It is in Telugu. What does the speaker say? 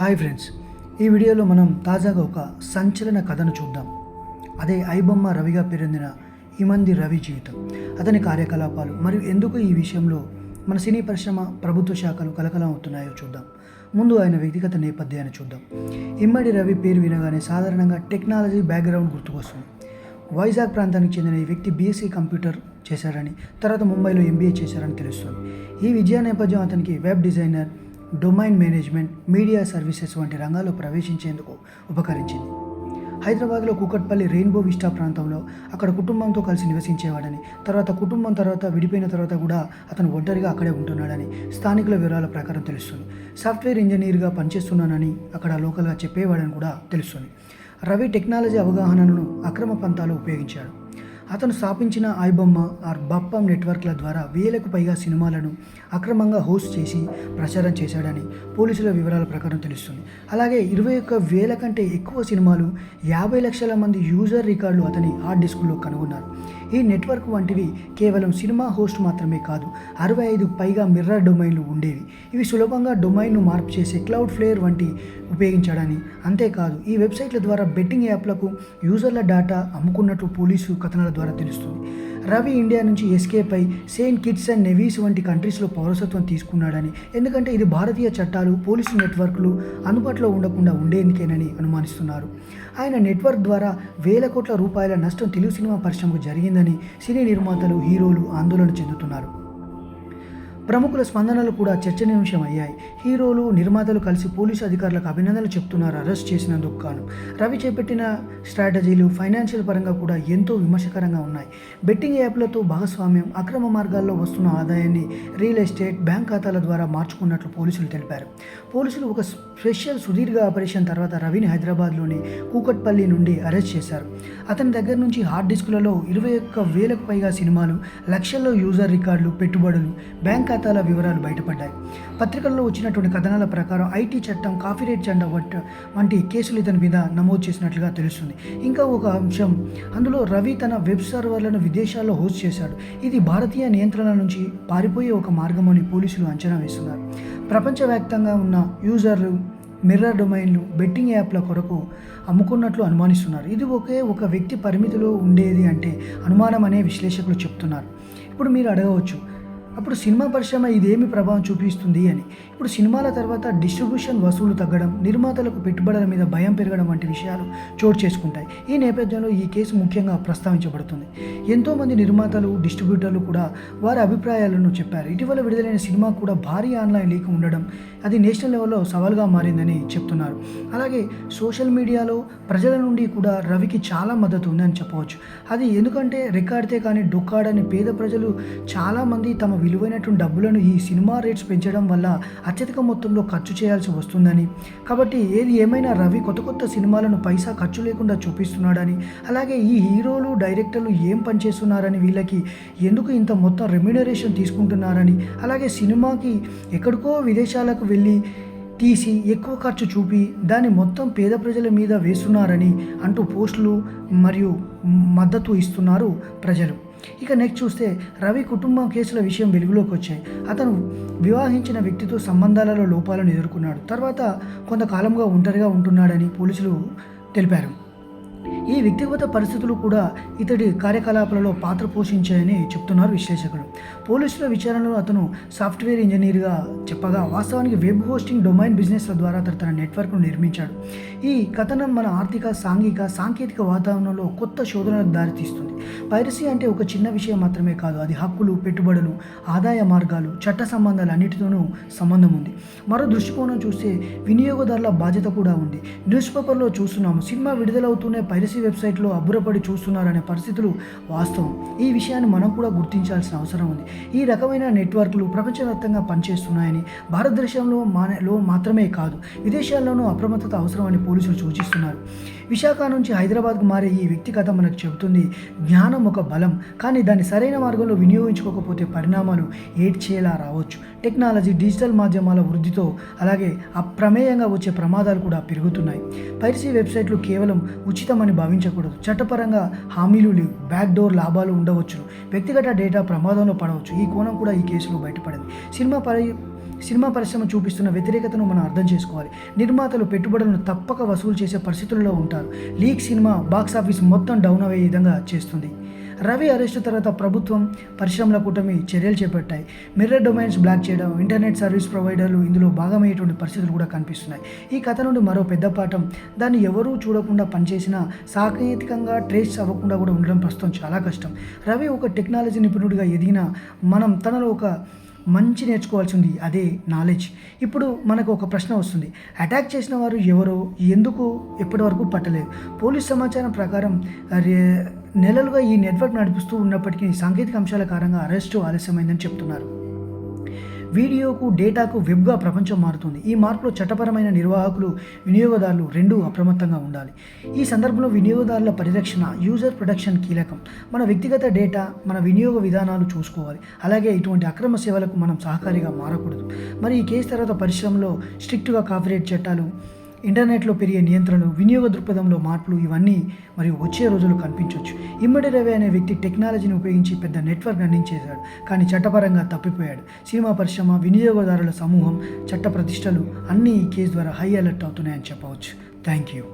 హాయ్ ఫ్రెండ్స్ ఈ వీడియోలో మనం తాజాగా ఒక సంచలన కథను చూద్దాం. అదే ఐబొమ్మ రవిగా పేరొందిన హిమంది రవి జీవితం. అతని కార్యకలాపాలు మరియు ఎందుకు ఈ విషయంలో మన సినీ పరిశ్రమ ప్రభుత్వ శాఖలు కలకలం అవుతున్నాయో చూద్దాం. ముందు ఆయన వ్యక్తిగత నేపథ్యాన్ని చూద్దాం. ఇమ్మడి రవి పేరు వినగానే సాధారణంగా టెక్నాలజీ బ్యాక్గ్రౌండ్ గుర్తుకొస్తుంది. వైజాగ్ ప్రాంతానికి చెందిన ఈ వ్యక్తి బీఎస్సీ కంప్యూటర్ చేశారని తర్వాత ముంబైలో ఎంబీఏ చేశారని తెలుస్తుంది. ఈ విద్యా నేపథ్యం అతనికి web designer domain management media services వంటి రంగాల్లో ప్రవేశించేందుకు ఉపకరించింది. హైదరాబాద్లో కూకట్పల్లి రెయిన్బో విస్టా ప్రాంతంలో అక్కడ కుటుంబంతో కలిసి నివసించేవాడని తర్వాత కుటుంబం తర్వాత విడిపోయిన తర్వాత కూడా అతను ఒంటరిగా అక్కడే ఉంటున్నాడని స్థానికుల వివరాల ప్రకారం తెలుస్తుంది. సాఫ్ట్వేర్ ఇంజనీర్గా పనిచేస్తున్నానని అక్కడ లోకల్గా చెప్పేవాడని కూడా తెలుస్తుంది. రవి టెక్నాలజీ అవగాహనను అక్రమ పంతాలు ఉపయోగించాడు. అతను స్థాపించిన ఐబొమ్మ ఆర్ బప్పం నెట్వర్క్ల ద్వారా వేలకు పైగా సినిమాలను అక్రమంగా హోస్ట్ చేసి ప్రచారం చేశాడని పోలీసుల వివరాల ప్రకారం తెలుస్తుంది. అలాగే ఇరవై ఒక్క వేల కంటే ఎక్కువ సినిమాలు యాభై లక్షల మంది యూజర్ రికార్డులు అతని హార్డ్ డిస్కుల్లో కనుగొన్నారు. ఈ నెట్వర్క్ వంటివి కేవలం సినిమా హోస్ట్ మాత్రమే కాదు అరవై ఐదు పైగా మిర్రర్ డొమైన్లు ఉండేవి. ఇవి సులభంగా డొమైన్ను మార్పు చేసే క్లౌడ్ ఫ్లేయర్ వంటి ఉపయోగించడాన్ని. అంతేకాదు ఈ వెబ్సైట్ల ద్వారా బెట్టింగ్ యాప్లకు యూజర్ల డేటా అమ్ముకున్నట్లు పోలీసు కథనాల ద్వారా తెలుస్తుంది. రవి ఇండియా నుంచి ఎస్కేప్ అయి సెయింట్ కిట్స్ అండ్ నెవీస్ వంటి కంట్రీస్లో పౌరసత్వం తీసుకున్నాడని. ఎందుకంటే ఇది భారతీయ చట్టాలు పోలీసు నెట్వర్క్లు అందుబాటులో ఉండకుండా ఉండేందుకేనని అనుమానిస్తున్నారు. ఆయన నెట్వర్క్ ద్వారా వేల కోట్ల రూపాయల నష్టం తెలుగు సినిమా పరిశ్రమకు జరిగిందని సినీ నిర్మాతలు హీరోలు ఆందోళన చెందుతున్నారు. ప్రముఖుల స్పందనలు కూడా చర్చనీయాంశం అయ్యాయి. హీరోలు నిర్మాతలు కలిసి పోలీసు అధికారులకు అభినందనలు చెప్తున్నారు అరెస్ట్ చేసినందుకు గాను రవి చేపట్టిన స్ట్రాటజీలు ఫైనాన్షియల్ పరంగా కూడా ఎంతో విమర్శకరంగా ఉన్నాయి. బెట్టింగ్ యాప్లతో భాగస్వామ్యం అక్రమ మార్గాల్లో వస్తున్న ఆదాయాన్ని రియల్ ఎస్టేట్ బ్యాంక్ ఖాతాల ద్వారా మార్చుకున్నట్లు పోలీసులు తెలిపారు. పోలీసులు ఒక స్పెషల్ సుదీర్ఘ ఆపరేషన్ తర్వాత రవిని హైదరాబాద్లోని కూకట్పల్లి నుండి అరెస్ట్ చేశారు. అతని దగ్గర నుంచి హార్డ్ డిస్కులలో ఇరవై ఒక్క వేలకు పైగా సినిమాలు లక్షల్లో యూజర్ రికార్డులు పెట్టుబడులు బ్యాంక్ ఖాతాల వివరాలు బయటపడ్డాయి. పత్రికల్లో వచ్చినటువంటి కథనాల ప్రకారం ఐటీ చట్టం కాఫీ రేట్ జెండా వంటి కేసులు ఇతని మీద నమోదు చేసినట్లుగా తెలుస్తుంది. ఇంకా ఒక అంశం అందులో రవి తన వెబ్ సర్వర్లను విదేశాల్లో హోస్ట్ చేశాడు. ఇది భారతీయ నియంత్రణ నుంచి పారిపోయే ఒక మార్గమని పోలీసులు అంచనా వేస్తున్నారు. ప్రపంచవ్యాప్తంగా ఉన్న యూజర్లు మిర్రర్ డొమైన్లు బెట్టింగ్ యాప్ల కొరకు అమ్ముకున్నట్లు అనుమానిస్తున్నారు. ఇది ఒకే ఒక వ్యక్తి పరిమితిలో ఉండేది అంటే అనుమానం అనే విశ్లేషకులు చెప్తున్నారు. ఇప్పుడు మీరు అడగవచ్చు అప్పుడు సినిమా పరిశ్రమ ఇదేమి ప్రభావం చూపిస్తుంది అని. ఇప్పుడు సినిమాల తర్వాత డిస్ట్రిబ్యూషన్ వసూలు తగ్గడం నిర్మాతలకు పెట్టుబడుల మీద భయం పెరగడం వంటి విషయాలు చోటు చేసుకుంటాయి. ఈ నేపథ్యంలో ఈ కేసు ముఖ్యంగా ప్రస్తావించబడుతుంది. ఎంతోమంది నిర్మాతలు డిస్ట్రిబ్యూటర్లు కూడా వారి అభిప్రాయాలను చెప్పారు. ఇటీవల విడుదలైన సినిమా కూడా భారీ ఆన్లైన్ లీక్ ఉండడం అది నేషనల్ లెవెల్లో సవాల్గా మారిందని చెప్తున్నారు. అలాగే సోషల్ మీడియాలో ప్రజల నుండి కూడా రవికి చాలా మద్దతు ఉందని చెప్పవచ్చు. అది ఎందుకంటే రికార్డితే కానీ డొక్కాడని పేద ప్రజలు చాలామంది తమ విలువైనటువంటి డబ్బులను ఈ సినిమా రేట్స్ పెంచడం వల్ల అత్యధిక మొత్తంలో ఖర్చు చేయాల్సి వస్తుందని. కాబట్టి ఏది ఏమైనా రవి కొత్త కొత్త సినిమాలను పైసా ఖర్చు లేకుండా చూపిస్తున్నాడని అలాగే ఈ హీరోలు డైరెక్టర్లు ఏం పనిచేస్తున్నారని వీళ్ళకి ఎందుకు ఇంత మొత్తం రెమ్యునరేషన్ తీసుకుంటున్నారని అలాగే సినిమాకి ఎక్కడికో విదేశాలకు వెళ్ళి తీసి ఎక్కువ ఖర్చు చూపి దాన్ని మొత్తం పేద ప్రజల మీద వేస్తున్నారని అంటూ పోస్టులు మరియు మద్దతు ఇస్తున్నారు ప్రజలు. ఇక నెక్స్ట్ చూస్తే రవి కుటుంబం కేసుల విషయం వెలుగులోకి వచ్చాయి. అతను వివాహించిన వ్యక్తితో సంబంధాలలో లోపాలను ఎదుర్కొన్నాడు. తర్వాత కొంతకాలంగా ఒంటరిగా ఉంటున్నాడని పోలీసులు తెలిపారు. ఈ వ్యక్తిగత పరిస్థితులు కూడా ఇతడి కార్యకలాపాలలో పాత్ర పోషించాయని చెప్తున్నారు విశ్లేషకులు. పోలీసుల విచారణలో అతను సాఫ్ట్వేర్ ఇంజనీర్గా చెప్పగా వాస్తవానికి వెబ్ హోస్టింగ్ డొమైన్ బిజినెస్ల ద్వారా అతను తన నెట్వర్క్ను నిర్మించాడు. ఈ కథనం మన ఆర్థిక సాంఘిక సాంకేతిక వాతావరణంలో కొత్త శోధనలకు దారితీస్తుంది. పైరసీ అంటే ఒక చిన్న విషయం మాత్రమే కాదు అది హక్కులు పెట్టుబడులు ఆదాయ మార్గాలు చట్ట సంబంధాలు అన్నిటితోనూ సంబంధం ఉంది. మరో దృష్టికోణం చూస్తే వినియోగదారుల బాధ్యత కూడా ఉంది. న్యూస్ పేపర్లో చూస్తున్నాము సినిమా విడుదలవుతూనే పైరసీ వెబ్సైట్లో అబ్బురపడి చూస్తున్నారనే పరిస్థితులు వాస్తవం. ఈ విషయాన్ని మనం కూడా గుర్తించాల్సిన అవసరం ఉంది. ఈ రకమైన నెట్వర్క్లు ప్రపంచవ్యాప్తంగా పనిచేస్తున్నాయని భారతదేశంలో మాలో మాత్రమే కాదు విదేశాల్లోనూ అప్రమత్తత అవసరమని పోలీసులు సూచిస్తున్నారు. విశాఖ నుంచి హైదరాబాద్కు మారే ఈ వ్యక్తి కథ మనకు చెబుతుంది. జ్ఞానం ఒక బలం కానీ దాన్ని సరైన మార్గంలో వినియోగించుకోకపోతే పరిణామాలు ఏడ్చేలా రావచ్చు. టెక్నాలజీ డిజిటల్ మాధ్యమాల వృద్ధితో అలాగే అప్రమేయంగా వచ్చే ప్రమాదాలు కూడా పెరుగుతున్నాయి. పైరసీ వెబ్సైట్లు కేవలం ఉచితమని భావించకూడదు. చట్టపరంగా హామీలు లేవు. బ్యాక్ డోర్ లాభాలు ఉండవచ్చు. వ్యక్తిగత డేటా ప్రమాదంలో పడవచ్చు. ఈ కోణం కూడా ఈ కేసులో బయటపడింది. సినిమా పరి సినిమా పరిశ్రమ చూపిస్తున్న వ్యతిరేకతను మనం అర్థం చేసుకోవాలి. నిర్మాతలు పెట్టుబడులను తప్పక వసూలు చేసే పరిస్థితుల్లో ఉంటారు. లీక్ సినిమా బాక్స్ ఆఫీస్ మొత్తం డౌన్ అయ్యే విధంగా చేస్తుంది. రవి అరెస్టు తర్వాత ప్రభుత్వం పరిశ్రమల కూటమి చర్యలు చేపట్టాయి. మిర్రర్ డొమైన్స్ బ్లాక్ చేయడం ఇంటర్నెట్ సర్వీస్ ప్రొవైడర్లు ఇందులో భాగమయ్యేటువంటి పరిస్థితులు కూడా కనిపిస్తున్నాయి. ఈ కథ నుండి మరో పెద్ద పాఠం. దాన్ని ఎవరూ చూడకుండా పనిచేసినా సాంకేతికంగా ట్రేస్ అవ్వకుండా కూడా ఉండడం ప్రస్తుతం చాలా కష్టం. రవి ఒక టెక్నాలజీ నిపుణుడిగా ఎదిగిన మనం తనలో ఒక మంచి నేర్చుకోవాల్సింది అదే నాలెడ్జ్ ఇప్పుడు మనకు ఒక ప్రశ్న వస్తుంది. అటాక్ చేసిన వారు ఎవరో ఎందుకు ఎప్పటి వరకు పట్టలేదు? పోలీస్ సమాచారం ప్రకారం నెలలుగా ఈ నెట్వర్క్ నడిపిస్తూ ఉన్నప్పటికీ సాంకేతిక అంశాల కారణంగా అరెస్టు ఆలస్యమైందని చెప్తున్నారు. వీడియోకు డేటాకు వెబ్గా ప్రపంచం మారుతుంది. ఈ మార్పులో చట్టపరమైన నిర్వాహకులు వినియోగదారులు రెండూ అప్రమత్తంగా ఉండాలి. ఈ సందర్భంలో వినియోగదారుల పరిరక్షణ యూజర్ ప్రొటెక్షన్ కీలకం. మన వ్యక్తిగత డేటా మన వినియోగ విధానాలు చూసుకోవాలి. అలాగే ఇటువంటి అక్రమ సేవలకు మనం సహకారిగా మారకూడదు. మరి ఈ కేసు తర్వాత పరిశ్రమలో స్ట్రిక్ట్గా కాపీరేట్ చట్టాలు ఇంటర్నెట్లో పెరిగే నియంత్రణలు వినియోగ దృక్పథంలో మార్పులు ఇవన్నీ మరియు వచ్చే రోజులు కనిపించవచ్చు ఇమ్మడి రవి అనే వ్యక్తి టెక్నాలజీని ఉపయోగించి పెద్ద నెట్వర్క్ అందించేశాడు కానీ చట్టపరంగా తప్పిపోయాడు. సినిమా పరిశ్రమ వినియోగదారుల సమూహం చట్ట ప్రతిష్టలు అన్నీ ఈ కేసు ద్వారా హై అలర్ట్ అవుతున్నాయని చెప్పవచ్చు. Thank you.